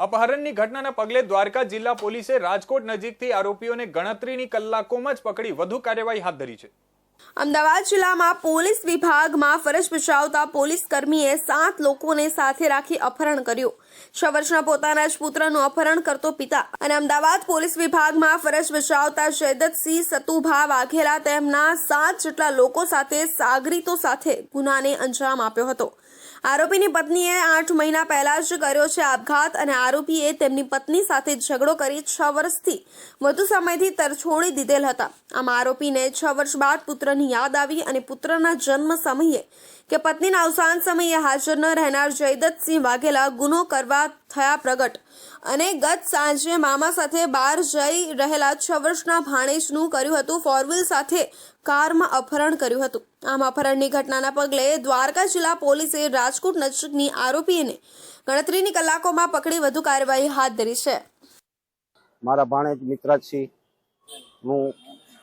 અપહરણની ઘટનાના પગલે દ્વારકા જિલ્લા પોલીસે રાજકોટ નજીકથી આરોપીઓને ગણતરીની કલાકોમાં જ પકડી વધુ કાર્યવાહી હાથ ધરી છે. અમદાવાદ જિલ્લામાં પોલીસ વિભાગમાં ફરજ બજાવતા પોલીસ કર્મીએ સાત લોકોને સાથે રાખી અપહરણ કર્યું. છ વર્ષના પોતાના જ પુત્રનું અપહરણ કરતો પિતા અને અમદાવાદ પોલીસ વિભાગમાં ફરજ બજાવતા જયદતસિંહ સતુભા વાઘેલા તેમના સાત જેટલા લોકો સાથે સાગરીતો સાથે ગુનાને અંજામ આપ્યો હતો. આરોપીની પત્નીએ આઠ મહિના પહેલા જ કર્યો છે આપઘાત અને આરોપીએ તેમની પત્ની સાથે ઝઘડો કરી છ વર્ષથી વધુ સમયથી તરછોડી દીધેલ હતા. આમ આરોપીને છ વર્ષ બાદ પુત્રની યાદ આવી અને પુત્રના જન્મ સમયે કે પત્નીના અવસાન સમયે હાજર ન રહેનાર જયદત્તસિંહ વાઘેલા ગુનો કરવા થયા પ્રગટ. અને ગત સાંજે મામા સાથે બહાર જઈ રહેલા છ વર્ષના ભાણેજનું કર્યું હતું ફોર સાથે કારમાં અપહરણ કર્યું હતું. આમ અપહરણની ઘટનાના પગલે દ્વારકા જિલ્લા પોલીસે રાજકોટ નજીકની આરોપીને ગણતરીની કલાકોમાં પકડી વધુ કાર્યવાહી હાથ ધરી છે. મારા ભાણેજ મિત્રાજસિંહ, હું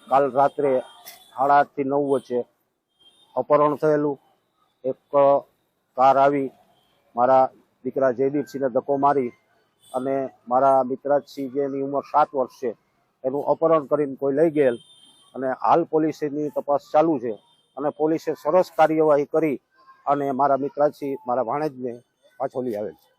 કાલ રાત્રે સાડા આઠથી નવ વચ્ચે અપહરણ થયેલું. એક કાર આવી મારા દીકરા જયદીપસિંહને ધક્કો મારી અને મારા મિત્રાજસિંહ જેની ઉંમર સાત વર્ષ છે, એનું અપહરણ કરીને કોઈ લઈ ગયેલ અને હાલ પોલીસની તપાસ ચાલુ છે અને પોલીસે સરસ કાર્યવાહી કરી અને મારા મિત્રાજસિંહ મારા ભાણેજને પાછો લઈ આવેલ છે.